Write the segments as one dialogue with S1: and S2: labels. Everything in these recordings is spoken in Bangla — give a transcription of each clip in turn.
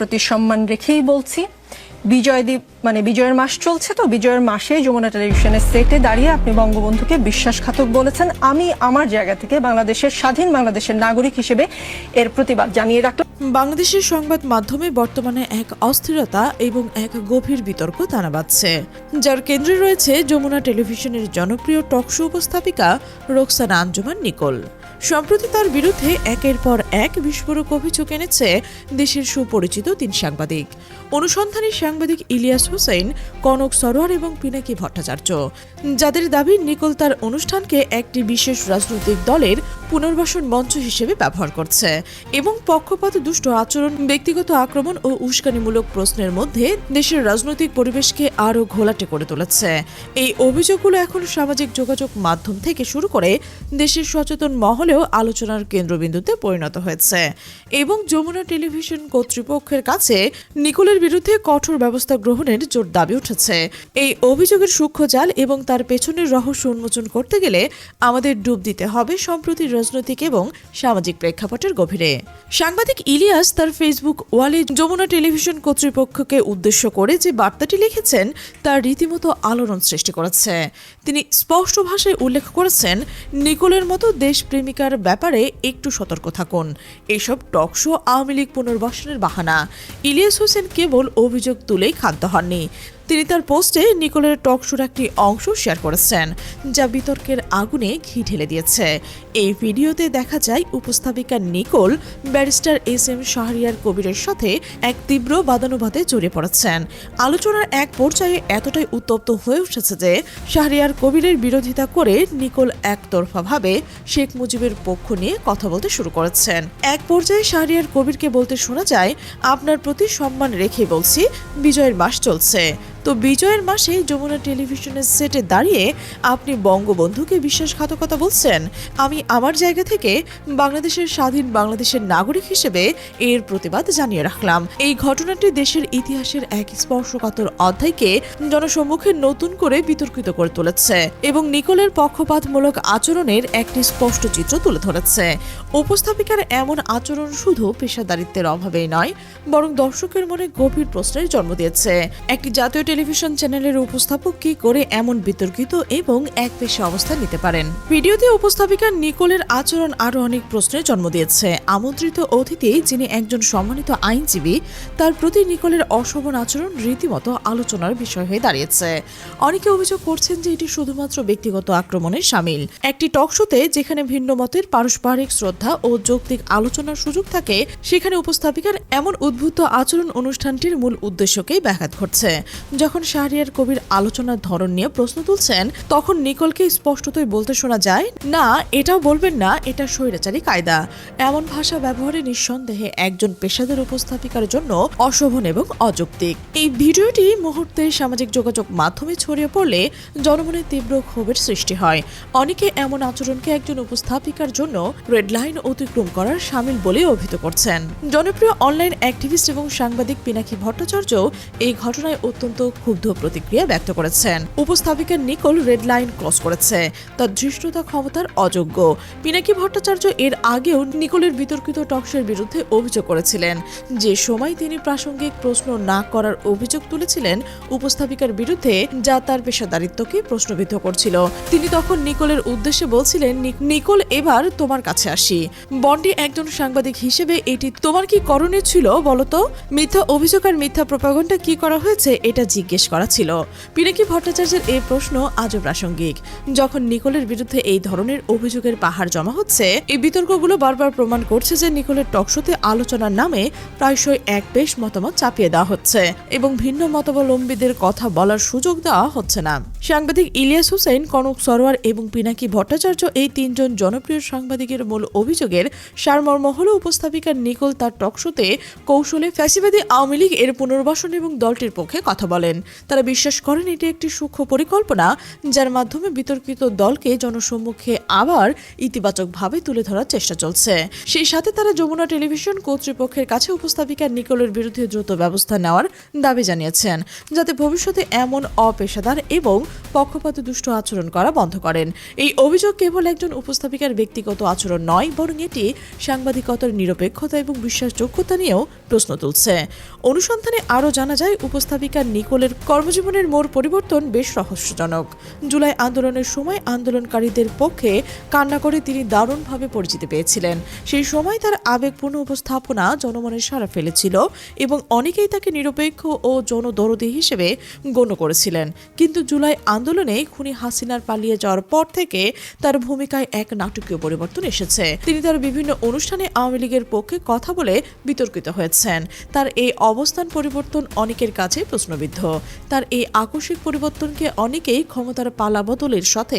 S1: প্রতি সম্মান রেখেই বলছি। বিজয় দ্বীপ মানে বিজয়ের মাস চলছে তো, বিজয়ের মাসে যমুনা টেলিভিশনের সেটে দাঁড়িয়ে আপনি বঙ্গবন্ধুকে বিশ্বাসঘাতক বলেছেন। আমি আমার জায়গা থেকে বাংলাদেশের স্বাধীন বাংলাদেশের নাগরিক হিসেবে এর প্রতিবাদ জানিয়ে রাখলাম।
S2: বাংলাদেশের সংবাদ মাধ্যমে বর্তমানে এক অস্থিরতা এবং এক গভীর বিতর্ক দানা বাঁধছে। যার কেন্দ্রে রয়েছে যমুনা টেলিভিশনের জনপ্রিয় টকশো উপস্থাপিকা রোকসানা আঞ্জুমান নিকোল। সম্প্রতি তার বিরুদ্ধে একের পর এক বিস্ফোরক অভিযোগ এনেছে দেশের সুপরিচিত তিন সাংবাদিক। অনুসন্ধানী সাংবাদিক ইলিয়াস হোসেন, কনক সরোয়ার এবং পিনাকি ভট্টাচার্য। যাদের দাবি, নিকোল তার অনুষ্ঠানকে একটি বিশেষ রাজনৈতিক দলের পুনর্বাসন মঞ্চ হিসেবে ব্যবহার করছে এবং পক্ষপাত, দুষ্ট আচরণ, ব্যক্তিগত আক্রমণ ও উস্কানিমূলক প্রশ্নের মধ্যে দেশের রাজনৈতিক পরিবেশকে আরও ঘোলাটে করে তুলেছে। এই অভিযোগগুলো এখন সামাজিক যোগাযোগ মাধ্যম থেকে শুরু করে দেশের সচেতন মহলেও আলোচনার কেন্দ্রবিন্দুতে পরিণত হয়েছে এবং যমুনা টেলিভিশন কর্তৃপক্ষের কাছে নিকোলের বিরুদ্ধে কঠোর ব্যবস্থা গ্রহণের জোর দাবি উঠেছে। এই অভিযোগের সূক্ষ্ম জাল এবং তার পেছনের রহস্য উন্মোচন করতে গেলে আমাদের ডুব দিতে হবে সম্প্রতি রাজনৈতিক এবং সামাজিক প্রেক্ষাপটের গভীরে। সাংবাদিক ইলিয়াস তার ফেসবুক ওয়ালে যমুনা টেলিভিশন কর্তৃপক্ষকে উদ্দেশ্য করে যে বার্তাটি লিখেছেন তার রীতিমতো আলোড়ন সৃষ্টি করেছে। তিনি স্পষ্ট ভাষায় উল্লেখ করেছেন, নিকোলের মতো দেশপ্রেমিকার ব্যাপারে একটু সতর্ক থাকুন। এসব টকশো আওয়ামী লীগ পুনর্বাসনের বাহানা। ইলিয়াস হোসেন কেবল অভিযোগ তুলেই ক্ষান্ত হননি। তিনি তার পোস্টে নিকোলের টকশোর একটি অংশ শেয়ার করেছেন, যা বিতর্কের আগুনে ঘি ঢেলে দিয়েছে। এই ভিডিওতে দেখা যায় উপস্থাপিকা Nicole barrister S M Shahriar কবিরের সাথে এক তীব্র বাদানুবাদে জড়িয়ে পড়েছেন। আলোচনার এক পর্যায়ে এতটাই উত্তপ্ত হয়ে উঠেছে যে শাহরিয়ার কবিরের বিরোধিতা করে নিকোল একতরফাভাবে শেখ মুজিবের পক্ষ নিয়ে কথা বলতে শুরু করেছেন। এক পর্যায়ে শাহরিয়ার কবিরকে বলতে শোনা যায়, আপনার প্রতি সম্মান রেখে বলছি, বিজয়ের মাস চলছে। তো বিজয়ের মাসে যমুনা টেলিভিশনের সেটে দাঁড়িয়ে আপনি বঙ্গবন্ধুকে বিশ্বাসঘাতকতা বলছেন। আমি আমার জায়গা থেকে বাংলাদেশের স্বাধীন বাংলাদেশের নাগরিক হিসেবে এর প্রতিবাদ জানিয়ে রাখলাম। এই ঘটনাটি দেশের ইতিহাসের এক স্পর্শকাতর অধ্যায়কে জনসম্মুখে নতুন করে বিতর্কিত করে তুলেছে এবং নিকোলের পক্ষপাতমূলক আচরণের একটি স্পষ্ট চিত্র তুলে ধরেছে। উপস্থাপিকার এমন আচরণ শুধু পেশাদারিত্বের অভাবেই নয়, বরং দর্শকের মনে গভীর প্রশ্নের জন্ম দিয়েছে। একটি জাতীয় টেলিভিশন চ্যানেলের উপস্থাপক কি করে এমন বিতর্কিত এবং এক পেশা অবস্থান নিতে পারেন? ভিডিওতে উপস্থাপিকা নিকোলের আচরণ আরও অনেক প্রশ্নের জন্ম দিয়েছে। আমন্ত্রিত অতিথি যিনি একজন সম্মানিত আইনজীবী, তার প্রতি নিকোলের অশোভন আচরণ রীতিমতো আলোচনার বিষয় হয়ে দাঁড়িয়েছে। অনেকে অভিযোগ করছেন যে এটি শুধুমাত্র ব্যক্তিগত আক্রমণের সামিল। একটি টক শোতে যেখানে ভিন্ন মতের পারস্পরিক শ্রদ্ধা ও যৌক্তিক আলোচনার সুযোগ থাকে, সেখানে উপস্থাপিকার এমন উদ্ভূত আচরণ অনুষ্ঠানটির মূল উদ্দেশ্যকেই ব্যাঘাত ঘটছে। যখন শাহরিয়ার কবির আলোচনার ধরন নিয়ে প্রশ্ন তুলছেন, তখন নিকোলকে স্পষ্টতই বলতে শোনা যায়, না, এটাও বলবেন না, এটা স্বৈরাচারী কায়দা। এমন ভাষা ব্যবহারে নিঃসন্দেহে একজন পেশাদার উপস্থাপিকার জন্য অশোভন এবং অযৌক্তিক। এই ভিডিওটি মুহূর্তে সামাজিক যোগাযোগ মাধ্যমে ছড়িয়ে পড়লে জনমনে তীব্র ক্ষোভের সৃষ্টি হয়। অনেকে এমন আচরণকে একজন উপস্থাপিকার জন্য রেড লাইন অতিক্রম করার সামিল বলে অভিহিত করছেন। জনপ্রিয় অনলাইন অ্যাক্টিভিস্ট এবং সাংবাদিক পিনাকি ভট্টাচার্য এই ঘটনায় অত্যন্ত ক্ষুব্ধ প্রতিক্রিয়া ব্যক্ত করেছেন। উপস্থাপিকা নিকোল রেড লাইন ক্রস করেছে। তার ধৃষ্টতা ক্ষমতার অযোগ্য। পিনাকি ভট্টাচার্য এর আগেও নিকোলের বিতর্কিত টকশের বিরুদ্ধে অভিযোগ করেছিলেন। যে সময় তিনি প্রাসঙ্গিক প্রশ্ন না করার অভিযোগ তুলেছিলেন, উপস্থাপিকার বিরুদ্ধে যা তার পেশাদারিত্বকে প্রশ্নবিদ্ধ করছিল। তিনি তখন নিকোলের উদ্দেশ্যে বলছিলেন নিকোল, এবার তোমার কাছে আসি। বন্ডি একজন সাংবাদিক হিসেবে এটি তোমার কি করণীয় ছিল বলতো মিথ্যা অভিযোগ আর মিথ্যা প্রপাগণ্ডা কি করা হয়েছে, এটা জিজ্ঞেস করা ছিল। পিনাকি ভট্টাচার্যের এই প্রশ্ন আজও প্রাসঙ্গিক। যখন নিকোলের বিরুদ্ধে এই ধরনের অভিযোগের পাহাড় জমা হচ্ছে, এই বিতর্কগুলো বারবার প্রমাণ করছে যে নিকোলের টকশোতে আলোচনার নামে প্রায়শই এক বেশ মতামত চাপিয়ে দেওয়া হচ্ছে এবং ভিন্ন মতাবলম্বীদের কথা বলার সুযোগ দেওয়া হচ্ছে না। সাংবাদিক ইলিয়াস হুসেন, কনক সরোয়ার এবং পিনাকি ভট্টাচার্য এই তিনজন জনপ্রিয় সাংবাদিকের মূল অভিযোগের সারমর্ম হল উপস্থাপিকা নিকোল তার টকশোতে কৌশলে ফ্যাসিবাদী আওয়ামী লীগ এর পুনর্বাসন এবং দলটির পক্ষে কথা বলেন বলেন তারা বিশ্বাস করেন এটি একটি সূক্ষ্ম পরিকল্পনা, যার মাধ্যমে বিতর্কিত দলকে জনসম্মুখে আবার ইতিবাচকভাবে তুলে ধরার চেষ্টা চলছে। সেই সাথে তারা যমুনা টেলিভিশন কর্তৃপক্ষের কাছে উপস্থাপিকা নিকোলের বিরুদ্ধে দ্রুত ব্যবস্থা নেওয়ার দাবি জানিয়েছেন, যাতে ভবিষ্যতে এমন অপেশাদার এবং পক্ষপাত দুষ্ট আচরণ করা বন্ধ করেন। এই অভিযোগ কেবল একজন উপস্থাপিকার ব্যক্তিগত আচরণ নয়, বরং এটি সাংবাদিকতার নিরপেক্ষতা এবং বিশ্বাসযোগ্যতা নিয়েও প্রশ্ন তুলছে। অনুসন্ধানে আরও জানা যায়, উপস্থাপিকা নিকোলের কর্মজীবনের মোড় পরিবর্তন বেশ রহস্যজনক। জুলাই আন্দোলনের সময় আন্দোলনকারীদের পক্ষে কান্না করে তিনি দারুণভাবে পরিচিতি পেয়েছিলেন। সেই সময় তার আবেগপূর্ণ উপস্থাপনা জনমনের সাড়া ফেলেছিল এবং অনেকেই তাকে নিরপেক্ষ ও জনদরদী হিসেবে গণ্য করেছিলেন। কিন্তু জুলাই আন্দোলনে খুনি হাসিনার পালিয়ে যাওয়ার পর থেকে তার ভূমিকায় এক নাটকীয় পরিবর্তন এসেছে। তিনি তার বিভিন্ন অনুষ্ঠানে আওয়ামী লীগের পক্ষে কথা বলে বিতর্কিত হয়েছেন। তার এই অবস্থান পরিবর্তন অনেকের কাছে প্রশ্নবিদ্ধ। তার এই আকস্মিক পরিবর্তনকে অনেকেই ক্ষমতার পালাবদলের সাথে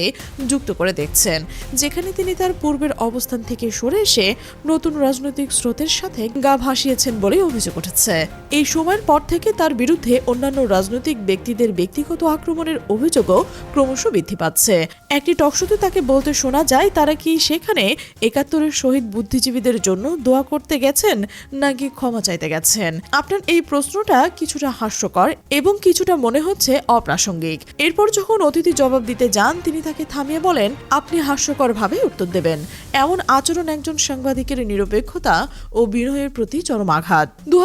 S2: যুক্ত করে দেখছেন। যেখানে তিনি তার পূর্বের অবস্থান থেকে সরে এসে নতুন রাজনৈতিক স্রোতের সাথে গা ভাসিয়েছেন বলে অভিযোগ উঠেছে। এই সময়ের পর থেকে তার বিরুদ্ধে অন্যান্য রাজনৈতিক ব্যক্তিদের ব্যক্তিগত আক্রমণের অভিযোগও ক্রমশ বৃদ্ধি পাচ্ছে। একটি টকশোতে তাকে বলতে শোনা যায়, তারা কি সেখানে একাত্তরের শহীদ বুদ্ধিজীবীদের জন্য দোয়া করতে গেছেন নাকি ক্ষমা চাইতে গেছেন? আপনার এই প্রশ্নটা কিছুটা হাস্যকর এবং কিছুটা মনে হচ্ছে অপ্রাসঙ্গিক। এরপর যখন অতিথি জবাব দিতে যান, তিনি তাকে থামিয়ে বলেন, আপনি হাস্যকরভাবে উত্তর দেবেন। এমন আচরণ একজন সাংবাদিকের নিরপেক্ষতা ও বিনয়ের প্রতি চরম আঘাত। দু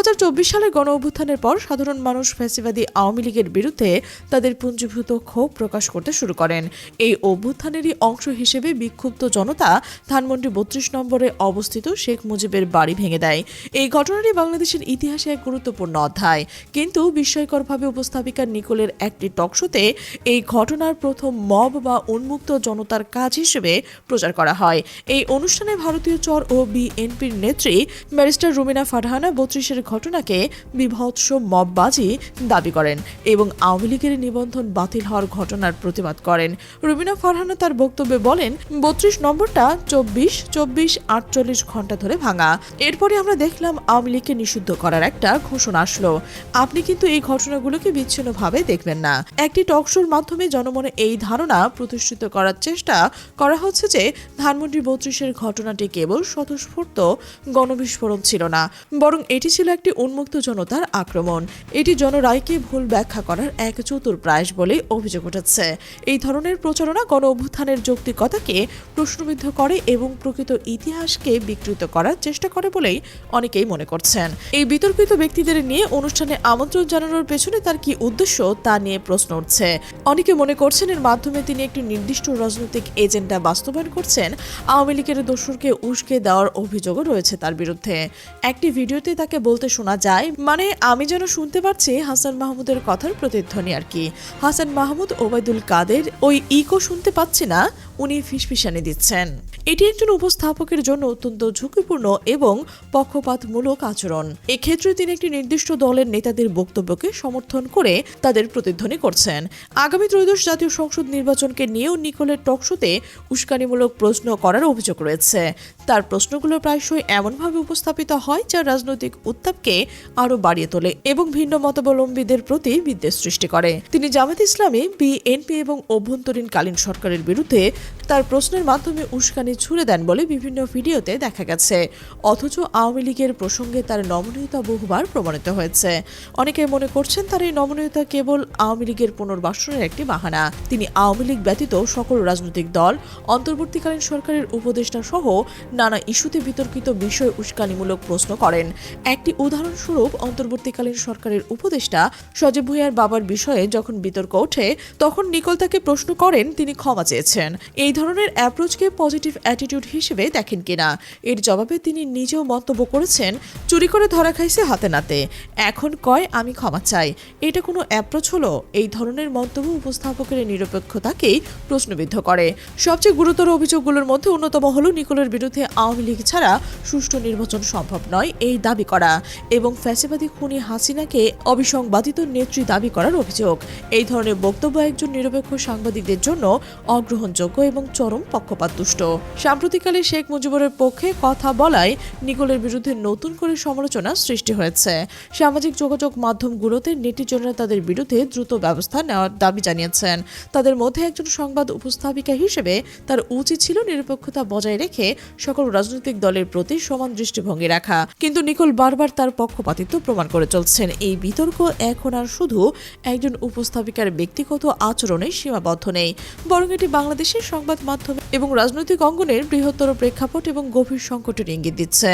S2: সালের গণ অভ্যুত্থানের পর সাধারণ মানুষ ফ্যাসিবাদী আওয়ামী লীগের বিরুদ্ধে তাদের পুঞ্জীভূত ক্ষোভ প্রকাশ করতে শুরু করেন। এই অভ্যুত্থানেরই অংশ হিসেবে বিক্ষুব্ধ জনতা ধানমন্ডি বত্রিশ নম্বরে অবস্থিত শেখ মুজিবের বাড়ি ভেঙে দেয়। এই ঘটনাটি বাংলাদেশের ইতিহাসে এক গুরুত্বপূর্ণ অধ্যায়। কিন্তু বিস্ময়করভাবে উপস্থাপিকা নিকোলের একটি টকশোতে এই ঘটনার প্রথম মব বা উন্মুক্ত জনতার কাজ হিসেবে প্রচার করা হয়। এই অনুষ্ঠানে ভারতীয় চর ও বিএনপির নেত্রী ব্যারিস্টার রুমিনা ফারহানা বত্রিশের ঘটনাকে বিভৎস মববাজি দাবি করেন এবং আওয়ামী লীগের নিবন্ধন বাতিল হওয়ার ঘটনার প্রতিবাদ করেন। রুমিনা ফারহানা তার বক্তব্যে বলেন, বত্রিশ নম্বরটা চব্বিশ চব্বিশ, আটচল্লিশ ঘণ্টা ধরে ভাঙা। এরপরে আমরা দেখলাম আওয়ামী লীগকে নিষিদ্ধ করার একটা ঘোষণা আসলো। আপনি কিন্তু এই ঘটনাগুলোকে বিচ্ছিন্নভাবে দেখবেন না। একটি টকশোর মাধ্যমে জনমনে এই ধারণা প্রতিষ্ঠিত করার চেষ্টা করা হচ্ছে যে ধানমন্ডি বত্রিশের ঘটনাটি কেবল স্বতঃস্ফূর্ত গণবিস্ফোরণ ছিল না, বরং এটি ছিল একটি উন্মুক্ত জনতার আক্রমণ। এটি জনরায়কে ভুল ব্যাখ্যা করার এক চতুর প্রয়াস বলে অভিযোগ উঠেছে। এই ধরনের প্রচারণা গণ অভ্যুত্থানের যৌক্তিকতাকে প্রশ্নবিদ্ধ করে এবং প্রকৃত ইতিহাসকে বিকৃত করার চেষ্টা করে বলেই অনেকেই মনে করছেন। এই বিতর্কিত ব্যক্তিদের নিয়ে অনুষ্ঠানে আমন্ত্রণ জানানোর পেছনে তার কি উদ্দেশ্য, তা নিয়ে প্রশ্ন উঠছে। অনেকে মনে করছেন এর মাধ্যমে তিনি একটি নির্দিষ্ট রাজনৈতিক এজেন্ডা বাস্তবায়ন করছেন। আওয়ামী লীগের দোসরকে উস্কে দেওয়ার অভিযোগও রয়েছে তার বিরুদ্ধে। একটি ভিডিওতে তাকে বলতে শোনা যায় মানে আমি যেন শুনতে পাচ্ছি হাসান মাহমুদের কথার প্রতিধ্বনি আর কি। হাসান মাহমুদ ওবায়দুল কাদের, ওই ইকো শুনতে পাচ্ছি না, উনি ফিসফিসানি দিচ্ছেন। এটি একজন উপস্থাপকের জন্য অত্যন্ত ঝুঁকিপূর্ণ এবং পক্ষপাতমূলক আচরণ। এক্ষেত্রে তিনি একটি নির্দিষ্ট দলের নেতাদের বক্তব্যকে সমর্থন করে তাদের প্রতিধ্বনি করছেন। আগামী ত্রয়োদশ জাতীয় সংসদ নির্বাচনকে নিয়েও নিকোলের টকশোতে উস্কানিমূলক প্রশ্ন করার অভিযোগ রয়েছে। তার প্রশ্নগুলো প্রায়শই এমনভাবে উপস্থাপিত হয়, যা রাজনৈতিক উত্তাপকে আরও বাড়িয়ে তোলে এবং ভিন্ন মতাবলম্বীদের প্রতি বিদ্বেষ সৃষ্টি করে। তিনি জামাত ইসলামী, বিএনপি এবং অভ্যন্তরীণকালীন সরকারের বিরুদ্ধে তার প্রশ্নের মাধ্যমে উস্কানি ছুড়ে দেন বলে বিভিন্ন ভিডিওতে দেখা গেছে। অথচ আওয়ামী লীগের প্রসঙ্গে তার নমনীয়তা বহুবার প্রমাণিত হয়েছে। অনেকে মনে করছেন তার এই নমনীয়তা কেবল আওয়ামী লীগের পুনর্বাসনের একটি বাহানা। তিনি আওয়ামী লীগ ব্যতীত সকল রাজনৈতিক দল, অন্তর্বর্তীকালীন সরকারের উপদেষ্টা সহ নানা ইস্যুতে বিতর্কিত বিষয় উস্কানিমূলক প্রশ্ন করেন। একটি উদাহরণস্বরূপ, অন্তর্বর্তীকালীন সরকারের উপদেষ্টা সজীব ভুইয়ার বাবার বিষয়ে যখন বিতর্ক ওঠে, তখন নিকল তাকে প্রশ্ন করেন, তিনি ক্ষমা চেয়েছেন। এই ধরনের অ্যাপ্রোচকে পজিটিভ অ্যাটিটিউড হিসেবে দেখেন কিনা? এর জবাবে তিনি নিজেও মন্তব্য করেছেন, চুরি করে ধরা খাইছে হাতে নাতে। এখন কয়, আমি ক্ষমা চাই। এটা কোনো অ্যাপ্রোচ হলো? এই ধরনের মন্তব্য উপস্থাপকের নিরপেক্ষতাকেই প্রশ্নবিদ্ধ করে। সবচেয়ে গুরুতর অভিযোগগুলোর মধ্যে অন্যতম হলো, নিকোলের বিরুদ্ধে আওয়ামী লীগ ছাড়া সুষ্ঠু নির্বাচন সম্ভব নয় এই দাবি করা এবং ফ্যাসিবাদী খুনি হাসিনাকে অবিসংবাদিত নেত্রী দাবি করার অভিযোগ। এই ধরনের বক্তব্য একজন নিরপেক্ষ সাংবাদিকদের জন্য অগ্রহণযোগ্য এবং চরম পক্ষপাতদুষ্ট। সাম্প্রতিককালে শেখ মুজিবুরের পক্ষে কথা বলায় নিকোলের বিরুদ্ধে নতুন করে সমালোচনা সৃষ্টি হয়েছে। সামাজিক যোগাযোগ মাধ্যমগুলোতে নেটিজনরা তাদের বিরুদ্ধে দ্রুত ব্যবস্থা নেওয়ার দাবি জানিয়েছেন। তাদের মধ্যে একজন সংবাদ উপস্থাপিকা হিসেবে তার উচিত ছিল নিরপেক্ষতা বজায় রেখে সকল রাজনৈতিক দলের প্রতি সমান দৃষ্টিভঙ্গি রাখা। কিন্তু নিকোল বারবার তার পক্ষপাতিত্ব প্রমাণ করে চলছেন। এই বিতর্ক এখন আর শুধু একজন উপস্থাপিকার ব্যক্তিগত আচরণে সীমাবদ্ধ নেই। বরং এটি বাংলাদেশের সংবাদ মাধ্যম এবং রাজনৈতিক অঙ্গনের বৃহত্তর প্রেক্ষাপট এবং গভীর সংকটের ইঙ্গিত দিচ্ছে।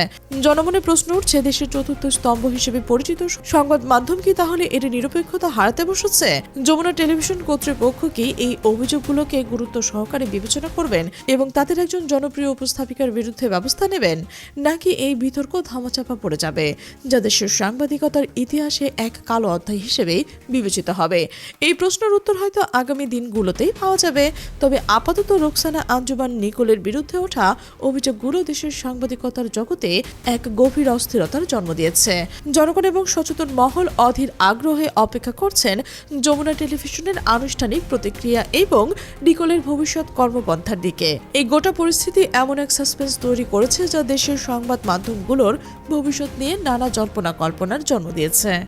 S2: জনমনে প্রশ্ন উঠছে, দেশের চতুর্থ স্তম্ভ হিসেবে পরিচিত সংবাদ মাধ্যম কি তাহলে এর নিরপেক্ষতা হারাতে বসেছে? যমুনা টেলিভিশন কর্তৃপক্ষ কি এই অভিযোগগুলোকে গুরুত্ব সহকারে বিবেচনা করবেন এবং তাদের একজন জনপ্রিয় উপস্থাপিকার বিরুদ্ধে ব্যবস্থা নেবেন? নাকি এই বিতর্ক ধামাচাপা পড়ে যাবে, যা দেশের সাংবাদিকতার ইতিহাসে এক কালো অধ্যায় হিসেবে বিবেচিত হবে? এই প্রশ্নের উত্তর হয়তো আগামী দিনগুলোতেই পাওয়া যাবে। তবে আপাতত রোকসানা আঞ্জুমান নিকোলের বিরুদ্ধে ওঠা অভিযোগ অভিযোগগুলো দেশের সাংবাদিকতার জগতে এক গভীর অস্থিরতার জন্ম দিয়েছে। জনগণ এবং সচেতন মহল অধীর আগ্রহে অপেক্ষা করছেন যমুনা টেলিভিশনের আনুষ্ঠানিক প্রতিক্রিয়া এবং নিকোলের ভবিষ্যৎ কর্মপন্থার দিকে। এই গোটা পরিস্থিতি এমন এক সাসপেন্স তৈরি করেছে যা দেশের সংবাদ মাধ্যমগুলোর ভবিষ্যৎ নিয়ে নানা জল্পনা কল্পনার জন্ম দিয়েছে।